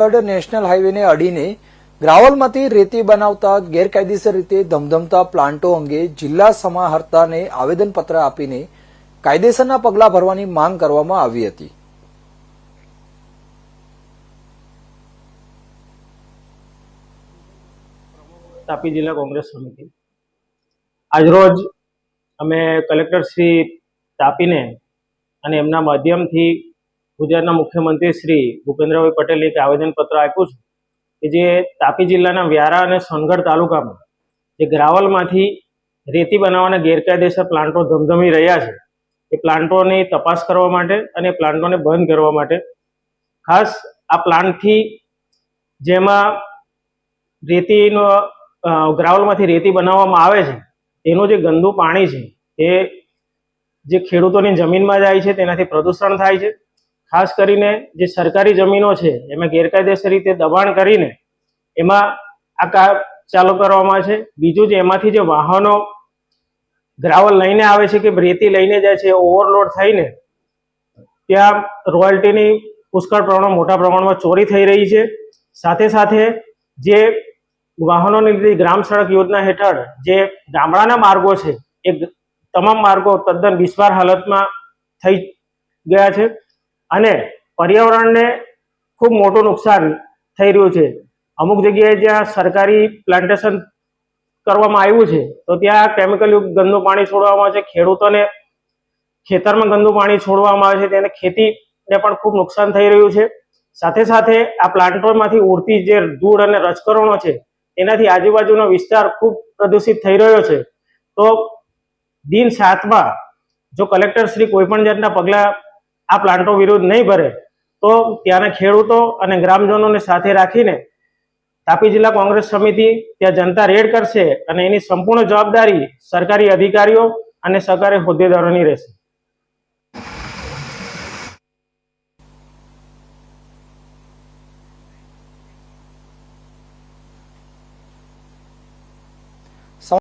Third national હાઈવેને અડીને ગ્રાવલમાંથી રેતી બનાવતા ગેરકાયદેસર રીતે ધમધમતા પ્લાન્ટો અંગે જિલ્લા સમાહર્તાને આવેદનપત્ર આપીને કાયદેસરના પગલાં ભરવાની માંગ કરવામાં આવી હતી. તાપી જિલ્લા કોંગ્રેસ સમિતિ. આજરોજ અમે કલેક્ટર શ્રી તાપીને અને એમના માધ્યમથી ગુજરાતના મુખ્યમંત્રી શ્રી ભૂપેન્દ્રભાઈ પટેલે એક આવેદનપત્ર આપ્યું છે કે જે તાપી જિલ્લાના વ્યારા અને સોનગઢ તાલુકામાં જે ગ્રાવલમાંથી રેતી બનાવવાના ગેરકાયદેસર પ્લાન્ટો ધમધમી રહ્યા છે. એ પ્લાન્ટોની તપાસ કરવા માટે અને પ્લાન્ટોને બંધ કરવા માટે ખાસ આ પ્લાન્ટથી જેમાં રેતીનો ગ્રાવલમાંથી રેતી બનાવવામાં આવે છે એનું જે ગંદુ પાણી છે, એ જે ખેડૂતોની જમીનમાં જાય છે, તેનાથી પ્રદૂષણ થાય છે. ખાસ કરીને જે સરકારી જમીનો છે, એમાં ગેરકાયદેસર રીતે દબાણ કરીને એમાં આ કાર ચાલુ કરવામાં છે. બીજું જે એમાંથી જે વાહનો ગ્રાવલ લઈને આવે છે કે રેતી લઈને જાય છે ઓવરલોડ થઈને, ત્યાં રોયલ્ટીની પુષ્કળ પ્રમાણમાં, મોટા પ્રમાણમાં ચોરી થઈ રહી છે. સાથે સાથે જે વાહનોની લીધે ગ્રામ સડક યોજના હેઠળ જે ગામડાના માર્ગો છે, એ તમામ માર્ગો તદ્દન બિસ્માર હાલતમાં થઈ ગયા છે. અને પર્યાવરણને ખૂબ મોટું નુકસાન થઈ રહ્યું છે. અમુક જગ્યાએ જ્યાં સરકારી પ્લાન્ટેશન કરવામાં આવ્યું છે, તો ત્યાં કેમિકલયુક્ત ગંદુ પાણી છોડવામાં આવે છે, ખેડૂતોને ખેતરમાં ગંદુ પાણી છોડવામાં આવે છે, તેને ખેતીને પણ ખૂબ નુકસાન થઈ રહ્યું છે. સાથે સાથે આ પ્લાન્ટોમાંથી ઉડતી જે ધૂળ અને રજકરણો છે, એનાથી આજુબાજુનો વિસ્તાર ખૂબ પ્રદૂષિત થઈ રહ્યો છે. તો દિન સાતમાં જો કલેક્ટર શ્રી કોઈ પણ જાતના પગલાં આ પ્લાન્ટો વિરુદ્ધ નહીં ભરે, તો ત્યાંના ખેડૂતો અને ગ્રામજનોને સાથે રાખીને તાપી જિલ્લા કોંગ્રેસ સમિતિ ત્યાં જનતા રેડ કરશે અને એની સંપૂર્ણ જવાબદારી સરકારી અધિકારીઓ અને સરકારી હોદ્દેદારોની રહેશે.